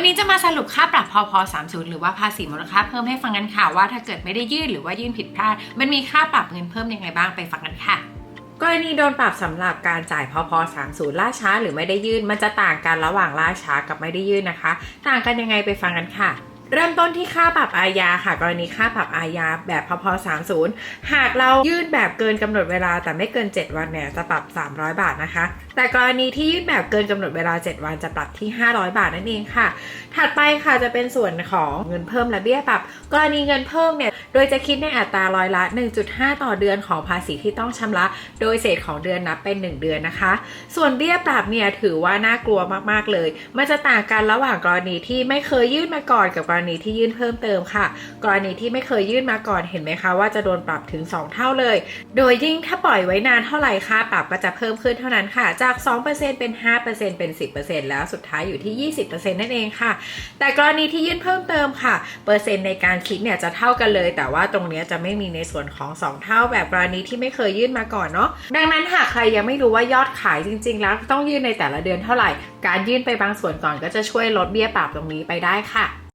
วันนี้จะมาสรุปค่าปรับพพ30 หรือว่าภาษีมูลค่าเพิ่มให้ฟังกันค่ะว่าถ้าเกิดไม่ได้ยื่นหรือว่ายื่นผิดพลาด มันมีค่าปรับเงินเพิ่มยังไงบ้างไปฟังกันค่ะกรณีโดนปรับสำหรับการจ่ายพอพ30ล่าช้าหรือไม่ได้ยื่น มันจะต่างกันระหว่างล่าช้ากับไม่ได้ยื่นนะคะ ต่างกันยังไงไปฟังกันค่ะ เริ่มต้นที่ค่าปรับอาญาค่ะ กรณีค่าปรับอาญาแบบพพ30 หากเรายื่นแบบเกินกำหนดเวลาแต่ไม่เกิน 7 วันเนี่ยจะปรับ 300 บาทนะคะ แต่กรณีที่ยื่นแบบเกินกำหนดเวลา 7 วันจะปรับที่ 500 บาทนั่นเองค่ะ ถัดไปค่ะจะเป็นส่วนของเงินเพิ่มและเบี้ยปรับ กรณีเงินเพิ่มเนี่ยโดยจะคิดในอัตราร้อยละ 1.5 ต่อเดือนของภาษีที่ต้องชำระ โดยเศษของเดือนนับเป็น 1 เดือนนะคะ ส่วนเบี้ยปรับเนี่ยถือว่าน่ากลัวมากๆเลย มันจะต่างกันระหว่างกรณีที่ไม่เคยยื่นมาก่อนกับกรณีที่ยื่นเพิ่มเติมค่ะ กรณีที่ไม่เคยยื่นมาก่อนเห็นไหมคะว่าจะโดนปรับถึง 2 เท่าเลย โดยยิ่งถ้าปล่อยไว้นานเท่าไหร่ค่าปรับก็จะเพิ่มขึ้นเท่านั้นค่ะ จาก 2%เป็น 5%เป็น 10%แล้วสุดท้ายอยู่ที่ 20%นั่นเองค่ะ แต่กรณีที่ยื่นเพิ่มเติมค่ะ เปอร์เซ็นต์ในการคิดเนี่ยจะเท่ากันเลย แต่ว่าตรงนี้จะไม่มีในส่วนของ 2 เท่าแบบกรณีที่ไม่เคยยื่นมาก่อนเนาะ ดังนั้นหากใครยังไม่รู้ว่ายอดขายจริง ๆ แล้วต้องยื่นในแต่ละเดือนเท่าไหร่ การยื่นไปบางส่วนก่อนก็จะช่วยลดเบี้ยปรับตรงนี้ไปได้ค่ะ